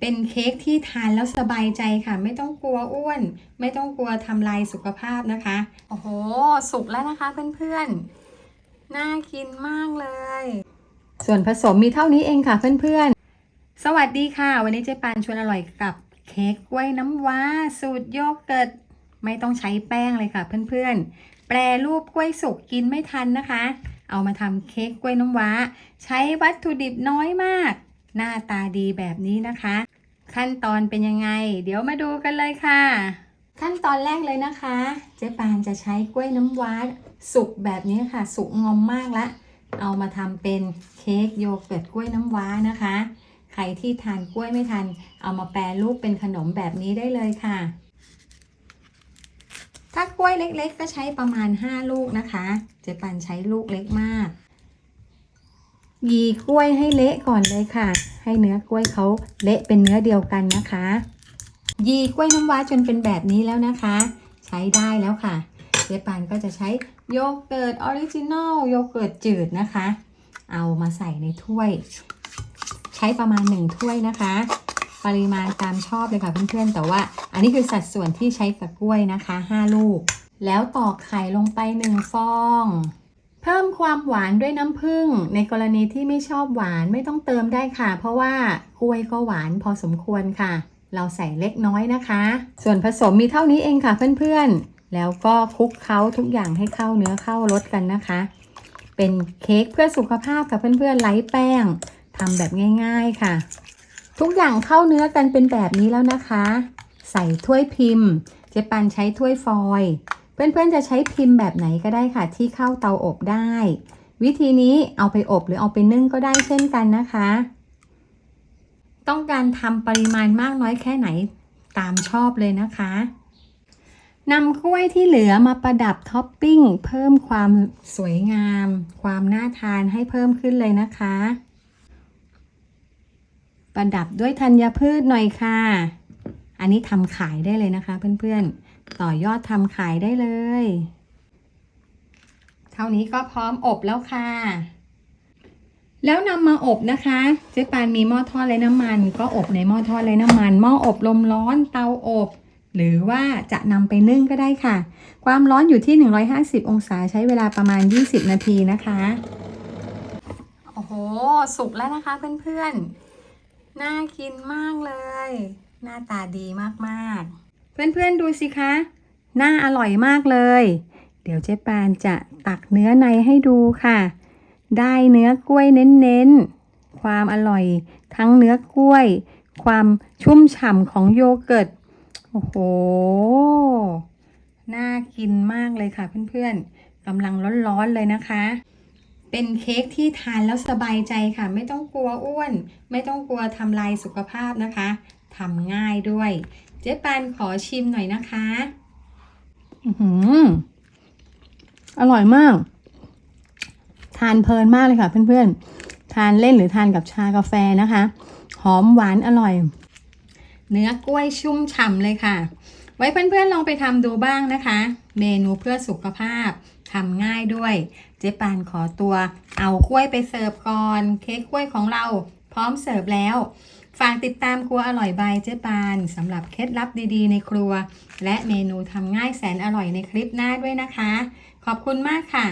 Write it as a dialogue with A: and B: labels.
A: เป็นเค้กที่ทานแล้วสบายใจค่ะ ไม่ต้องกลัวอ้วน ไม่ต้องกลัวทำลายสุขภาพนะคะ โอ้โห สุกแล้วนะคะเพื่อนๆ น่ากินมากเลย ส่วนผสมมีเท่านี้เองค่ะเพื่อนๆ สวัสดีค่ะ วันนี้เจ๊ปานชวนอร่อยกับเค้กกล้วยน้ำว้า สูตรโยเกิร์ตไม่ต้องใช้แป้งเลยค่ะเพื่อนๆ แปรรูปกล้วยสุกกินไม่ทันนะคะ เอามาทำเค้กกล้วยน้ำว้า ใช้วัตถุดิบน้อยมาก หน้าตาดีแบบนี้นะคะ ขั้นตอนเป็นยังไง เดี๋ยวมาดูกันเลยค่ะ ขั้นตอนแรกเลยนะคะ เจ๊ปานจะใช้กล้วยน้ำว้าสุกแบบนี้ค่ะ สุกงอมมากละเอามาทำเป็นเค้กโยเกิร์ตกล้วยน้ำว้านะคะ ใครที่ทานกล้วยไม่ทัน เอามาแปรรูปเป็นขนมแบบนี้ได้เลยค่ะ ถ้ากล้วยเล็กๆ ก็ใช้ประมาณ 5 ลูกนะคะ เจ๊ปันใช้ลูกเล็กมาก ยีกล้วยให้เละก่อนเลยค่ะ ให้เนื้อกล้วยเขาเละเป็นเนื้อเดียวกันนะคะ ยีกล้วยน้ำว้าจนเป็นแบบนี้แล้วนะคะ ใช้ได้แล้วค่ะเจ๊ปานก็จะใช้โยเกิร์ตออริจินอลโยเกิร์ตจืดนะคะ เอามาใส่ในถ้วย ใช้ประมาณ 1 ถ้วยนะคะ ปริมาณตามชอบเลยค่ะเพื่อนๆแต่ว่า อันนี้คือสัดส่วนที่ใช้กับกล้วยนะคะ 5 ลูก แล้วตอกไข่ลงไป 1 ฟอง พิ่มความหวานด้วยน้ำผึ้งในกรณีที่ไม่ชอบหวานไม่ต้องเติมได้ค่ะ เพราะว่ากล้วยก็หวานพอสมควรค่ะ เราใส่เล็กน้อยนะคะ ส่วนผสมมีเท่านี้เองค่ะเพื่อนๆ แล้วก็คลุกเคล้าทุกอย่างให้เข้าเนื้อเข้ารสกันนะคะ เป็นเค้กเพื่อสุขภาพค่ะเพื่อนๆไร้แป้งทำแบบง่าย ๆค่ะ ทุกอย่างเข้าเนื้อกันเป็นแบบนี้แล้วนะคะ ใส่ถ้วยพิมพ์ เจ๊ปันใช้ถ้วยฟอยล์ เพื่อนๆจะใช้พิมพ์แบบไหนก็ได้ค่ะ ที่เข้าเตาอบได้ วิธีนี้เอาไปอบหรือเอาไปนึ่งก็ได้เช่นกันนะคะ ต้องการทำปริมาณมากน้อยแค่ไหนตามชอบเลยนะคะนำกล้วยที่เหลือมาประดับท็อปปิ้งเพิ่มความสวยงาม ความน่าทานให้เพิ่มขึ้นเลยนะคะ ประดับด้วยธัญพืชหน่อยค่ะ อันนี้ทำขายได้เลยนะคะเพื่อนๆ ต่อยอดทำขายได้เลย เท่านี้ก็พร้อมอบแล้วค่ะ แล้วนำมาอบนะคะ เจ๊ปานมีหม้อทอดไร้น้ำมัน ก็อบในหม้อทอดไร้น้ำมัน หม้ออบลมร้อนเตาอบ หรือว่าจะนำไปนึ่งก็ได้ค่ะ ความร้อนอยู่ที่ 150 องศาใช้เวลาประมาณ 20 นาทีนะคะโอ้โห สุกแล้วนะคะเพื่อนๆ น่ากินมากเลย หน้าตาดีมากๆ เพื่อนๆดูสิคะ หน่าอร่อยมากเลย เดี๋ยวเจ๊ปานจะตักเนื้อในให้ดูค่ะ ได้เนื้อกล้วยเน้นๆ ความอร่อยทั้งเนื้อกล้วย ความชุ่มฉ่ำของโยเกิร์ต โอ้โห น่ากินมากเลยค่ะเพื่อนๆกำลังร้อนๆเลยนะคะ เป็นเค้กที่ทานแล้วสบายใจค่ะ ไม่ต้องกลัวอ้วน ไม่ต้องกลัวทำลายสุขภาพนะคะทำง่ายด้วย เจ๊ปานขอชิมหน่อยนะคะอือหืออร่อยมาก ทานเพลินมากเลยค่ะเพื่อนๆ ทานเล่นหรือทานกับชากาแฟนะคะ หอมหวานอร่อย เนื้อกล้วยชุ่มฉ่ำเลยค่ะ ไว้เพื่อนๆลองไปทำดูบ้างนะคะ เมนูเพื่อสุขภาพทำง่ายด้วย เจ๊ปานขอตัว เอากล้วยไปเสิร์ฟก่อน เค้กกล้วยของเราพร้อมเสิร์ฟแล้ว ฝากติดตามครัวอร่อยบายเจ๊ปานสำหรับเคล็ดลับดีๆ ในครัว และเมนูทำง่ายแสนอร่อยในคลิปหน้าด้วยนะคะ ขอบคุณมากค่ะ